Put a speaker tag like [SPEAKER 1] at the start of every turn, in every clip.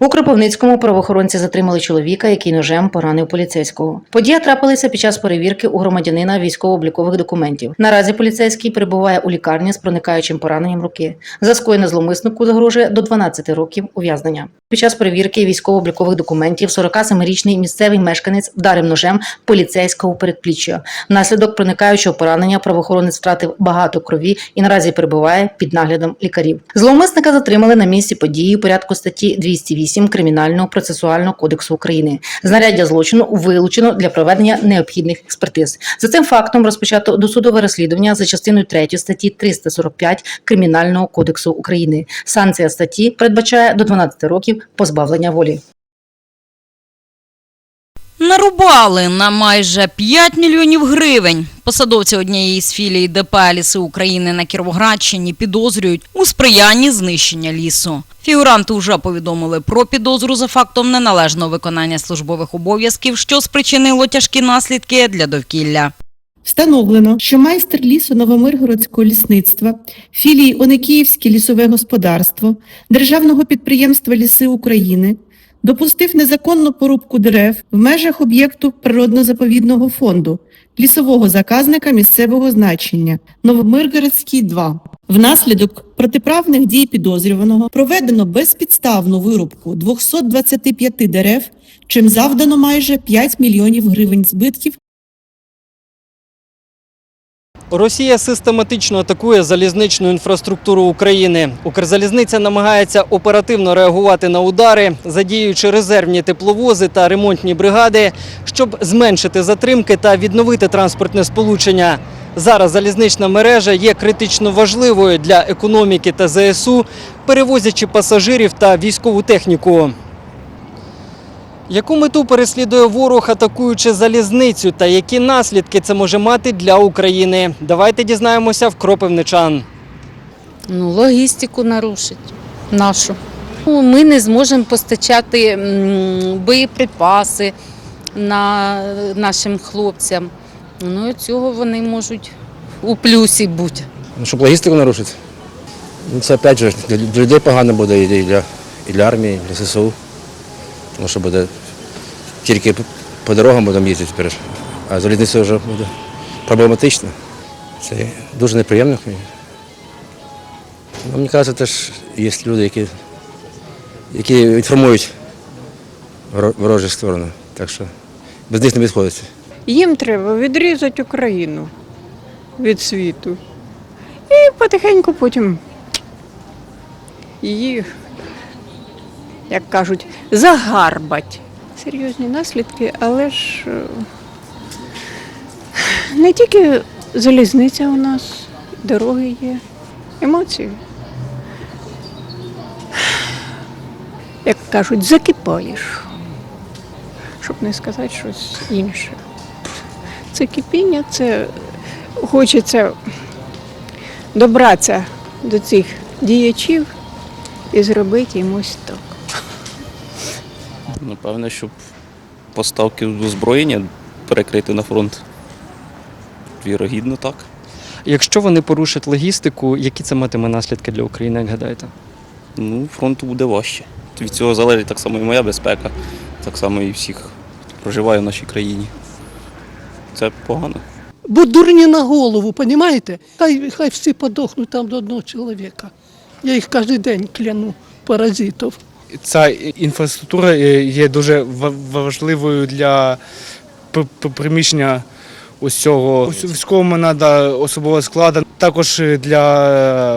[SPEAKER 1] У Кропивницькому правоохоронці затримали чоловіка, який ножем поранив поліцейського. Подія трапилася під час перевірки у громадянина військово-облікових документів. Наразі поліцейський перебуває у лікарні з проникаючим пораненням руки. За скоєне зловмиснику загрожує до 12 років ув'язнення. Під час перевірки військово-облікових документів 47-річний місцевий мешканець вдарив ножем поліцейського передпліччя. Внаслідок проникаючого поранення правоохоронець втратив багато крові і наразі перебуває під наглядом лікарів. Зловмисника затримали на місці події у порядку статті 208 Кримінального процесуального кодексу України. Знаряддя злочину вилучено для проведення необхідних експертиз. За цим фактом розпочато досудове розслідування за частиною 3 статті 345 Кримінального кодексу України. Санкція статті передбачає до 12 років позбавлення волі.
[SPEAKER 2] Нарубали на майже 5 мільйонів гривень. Посадовці однієї з філій ДП «Ліси України на Кіровоградщині підозрюють у сприянні знищення лісу. Фігуранти вже повідомили про підозру за фактом неналежного виконання службових обов'язків, що спричинило тяжкі наслідки для довкілля.
[SPEAKER 3] Встановлено, що майстер лісу Новомиргородського лісництва, філії Оникіївське лісове господарство, Державного підприємства Ліси України допустив незаконну порубку дерев в межах об'єкту природно-заповідного фонду, лісового заказника місцевого значення Новомиргородський 2. Внаслідок протиправних дій підозрюваного проведено безпідставну вирубку 225 дерев, чим завдано майже 5 мільйонів гривень збитків
[SPEAKER 4] Росія систематично атакує залізничну інфраструктуру України. Укрзалізниця намагається оперативно реагувати на удари, задіюючи резервні тепловози та ремонтні бригади, щоб зменшити затримки та відновити транспортне сполучення. Зараз залізнична мережа є критично важливою для економіки та ЗСУ, перевозячи пасажирів та військову техніку. Яку мету переслідує ворог, атакуючи залізницю, та які наслідки це може мати для України? Давайте дізнаємося в Кропивничан.
[SPEAKER 5] Ну, логістику нарушить нашу. Ну, Ми не зможемо постачати боєприпаси на нашим хлопцям. Ну, і цього вони можуть у плюсі бути.
[SPEAKER 6] Ну, щоб логістику нарушити. Ну, це опять же для, для людей погано буде і для, і для армії, і для ССУ. Тому що буде тільки по- дорогам будемо їздити тепер, а залізниця вже буде проблематично. Це дуже неприємно. Ну, мені кажеться, теж є люди, які, які інформують ворожі сторони. Так що без них не відходиться.
[SPEAKER 7] Їм треба відрізати Україну від світу. І потихеньку потім її, як кажуть, загарбать. Серйозні наслідки, але ж е, не тільки залізниця у нас, дороги є, емоції. Як кажуть, закипаєш, щоб не сказати щось інше. Це кипіння, це хочеться добратися до цих діячів і зробити їм ось так.
[SPEAKER 8] Напевне, щоб поставки озброєння перекрити на фронт. Вірогідно так.
[SPEAKER 4] Якщо вони порушать логістику, які це матиме наслідки для України, як гадаєте?
[SPEAKER 8] Ну, фронту буде важче. Від цього залежить так само і моя безпека, так само і всіх, хто проживає в нашій країні. Це погано.
[SPEAKER 9] Бо дурні на голову, понімаєте? Хай, хай всі подохнуть там до одного чоловіка. Я їх кожен день кляну паразитів.
[SPEAKER 10] Ця інфраструктура е, є дуже важливою для приміщення усього. Військовому треба особового складу, також е, для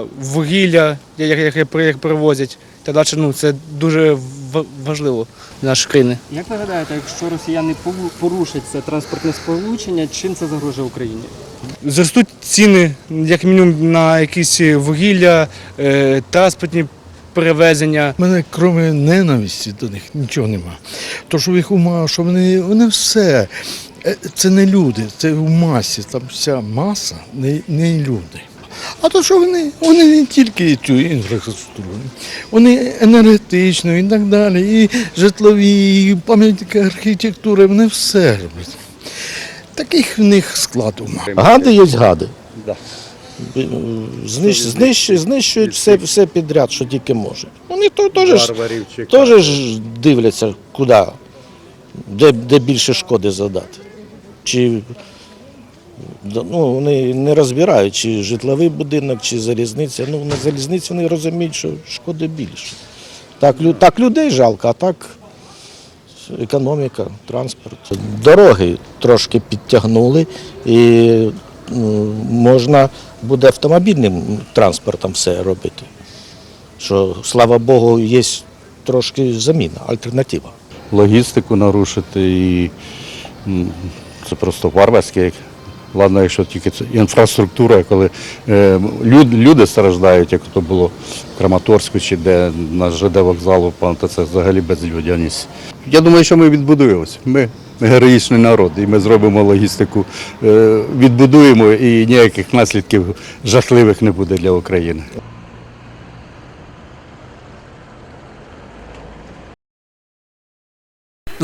[SPEAKER 10] е, вугілля, як- яке при- як перевозять. Та далі ну, це дуже ва- важливо для нашої країни.
[SPEAKER 4] Як ви гадаєте, якщо росіяни порушать це транспортне сполучення, чим це загрожує Україні?
[SPEAKER 10] Зростуть ціни, як мінімум, на якісь вугілля, транспортні перевезення.
[SPEAKER 11] У мене крім ненависті до них нічого нема. То, що в їх ума, що вони, вони все. Е, Це не люди, це в масі, там вся маса не, не люди. А то, що вони, вони не тільки цю інфраструктуру, вони енергетичну і так далі, і житлові, і пам'ятники архітектури, вони все роблять. Таких в них склад ума.
[SPEAKER 6] Гади є гади.
[SPEAKER 12] Знищ, знищ, знищують все, все підряд, що тільки можуть. Вони теж, ж- дивляться, куди, де, де більше шкоди задати. Чи, ну, вони не розбирають, чи житловий будинок, чи залізниця. Ну, на залізниці вони розуміють, що шкоди більше. Так, так людей жалко, а так економіка, транспорт. Дороги трошки підтягнули і можна буде автомобільним транспортом все робити. Що, слава Богу, є трошки заміна, альтернатива.
[SPEAKER 13] Логістику нарушити і це просто варварське. Ладно, якщо тільки це інфраструктура, коли е, люд, люди страждають, як то було в Краматорську чи де на ЖД вокзалу, то це взагалі безлюдяність. Я думаю, що ми відбудуємося. Ми героїчний народ, і ми зробимо логістику, е, відбудуємо і ніяких наслідків жахливих не буде для України.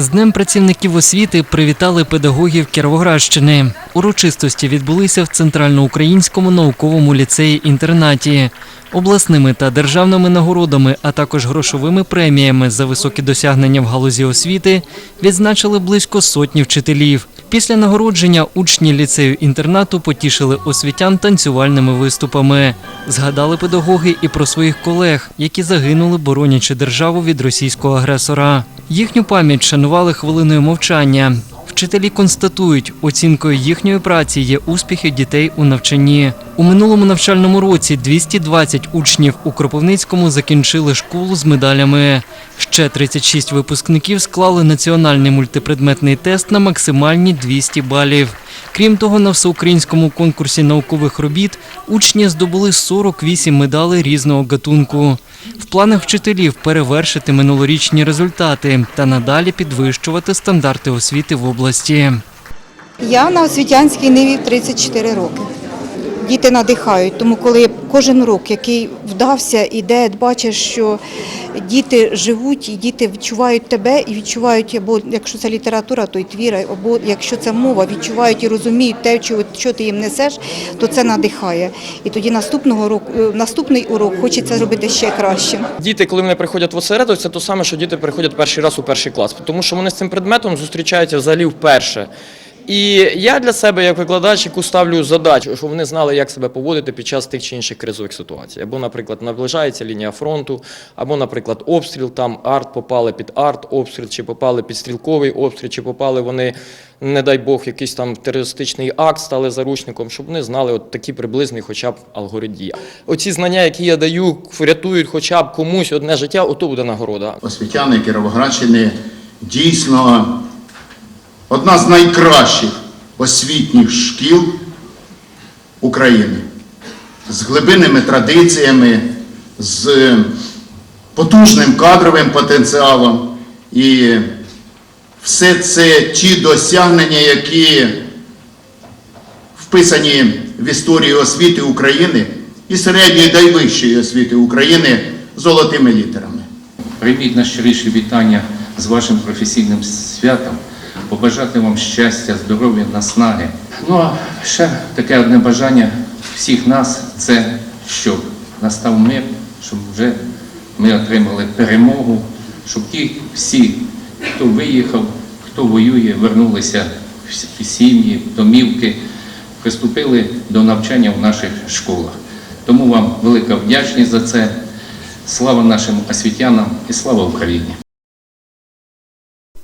[SPEAKER 14] З Днем працівників освіти привітали педагогів Кіровоградщини. Урочистості відбулися в Центральноукраїнському науковому ліцеї-інтернаті. Обласними та державними нагородами, а також грошовими преміями за високі досягнення в галузі освіти відзначили близько сотні вчителів. Після нагородження учні ліцею-інтернату потішили освітян танцювальними виступами. Згадали педагоги і про своїх колег, які загинули, боронячи державу від російського агресора. Їхню пам'ять шанували хвилиною мовчання. Вчителі констатують, оцінкою їхньої праці є успіхи дітей у навчанні. У минулому навчальному році 220 учнів у Кропивницькому закінчили школу з медалями. Ще 36 випускників склали національний мультипредметний тест на максимальні 200 балів. Крім того, на всеукраїнському конкурсі наукових робіт учні здобули 48 медалей різного гатунку. В планах вчителів перевершити минулорічні результати та надалі підвищувати стандарти освіти в області.
[SPEAKER 15] Я на освітянській ниві 34 роки. Діти надихають, тому коли кожен урок, який вдався, іде, бачиш, що діти живуть, і діти відчувають тебе і відчувають, або якщо це література, то й твір, або якщо це мова, відчувають і розуміють те, що, ти їм несеш, то це надихає. І тоді наступного року, е, наступний урок хочеться зробити ще краще.
[SPEAKER 16] Діти, коли вони приходять в осередок, це те саме, що діти приходять перший раз у перший клас, тому що вони з цим предметом зустрічаються взагалі вперше. І я для себе, як викладач, яку ставлю задачу, щоб вони знали, як себе поводити під час тих чи інших кризових ситуацій. Або, наприклад, наближається лінія фронту, або, наприклад, обстріл, там арт попали під арт обстріл, чи попали під стрілковий обстріл, чи попали вони, не дай Бог, якийсь там терористичний акт, стали заручником, щоб вони знали от такі приблизні хоча б алгоритм. Оці знання, які я даю, врятують хоча б комусь одне життя, ото буде нагорода.
[SPEAKER 17] освітяни Кіровоградщини дійсно одна з найкращих освітніх шкіл України з глибинними традиціями, з потужним кадровим потенціалом. І все це ті досягнення, які вписані в історію освіти України і середньої та й вищої освіти України золотими літерами.
[SPEAKER 18] Прийміть найщиріші вітання з вашим професійним святом, побажати вам щастя, здоров'я, наснаги. Ну а ще таке одне бажання всіх нас це щоб настав мир, щоб вже ми отримали перемогу, щоб ті всі, хто виїхав, хто воює, вернулися в сім'ї, домівки, приступили до навчання в наших школах. Тому вам велика вдячність за це. Слава нашим освітянам і слава Україні!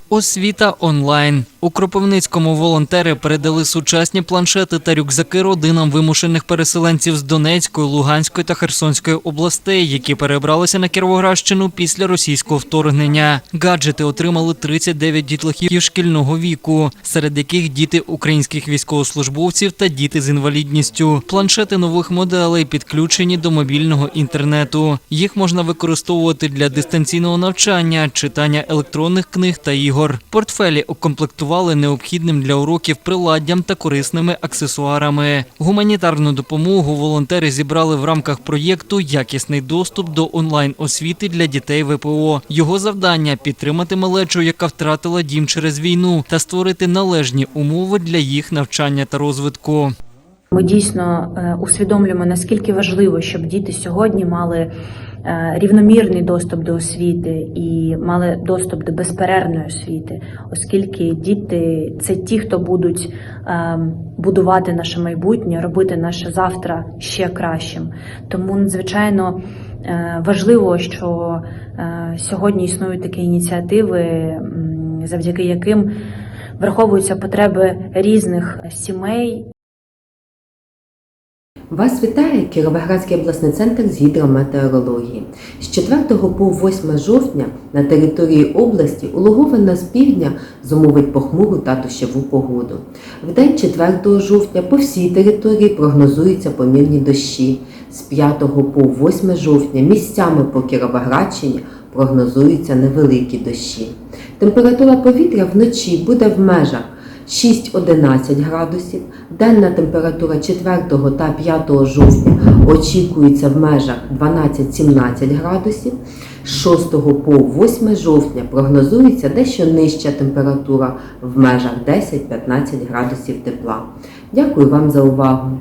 [SPEAKER 14] Освіта онлайн. У Кропивницькому волонтери передали сучасні планшети та рюкзаки родинам вимушених переселенців з Донецької, Луганської та Херсонської областей, які перебралися на Кіровоградщину після російського вторгнення. Гаджети отримали 39 дітлахів шкільного віку, серед яких діти українських військовослужбовців та діти з інвалідністю. Планшети нових моделей підключені до мобільного інтернету. Їх можна використовувати для дистанційного навчання, читання електронних книг та ігор. Портфелі укомплектували необхідним для уроків приладдям та корисними аксесуарами. Гуманітарну допомогу волонтери зібрали в рамках проєкту Якісний доступ до онлайн освіти для дітей ВПО. Його завдання підтримати малечу, яка втратила дім через війну, та створити належні умови для їх навчання та розвитку.
[SPEAKER 11] Ми дійсно е, усвідомлюємо, наскільки важливо, щоб діти сьогодні мали рівномірний доступ до освіти і мали доступ до безперервної освіти, оскільки діти це ті, хто будуть е, будувати наше майбутнє, робити наше завтра ще кращим. Тому надзвичайно е, важливо, що е, сьогодні існують такі ініціативи, завдяки яким враховуються потреби різних сімей
[SPEAKER 19] Вас вітає Кіровоградський обласний центр з гідрометеорології. З 4 по 8 жовтня на території області улоговина з півдня зумовить похмуру та дощову погоду. В день 4 жовтня по всій території прогнозуються помірні дощі. З 5 по 8 жовтня місцями по Кіровоградщині прогнозуються невеликі дощі. Температура повітря вночі буде в межах 6-11 градусів. Денна температура 4 та 5 жовтня очікується в межах 12-17 градусів. З 6 по 8 жовтня прогнозується дещо нижча температура в межах 10-15 градусів тепла. Дякую вам за увагу!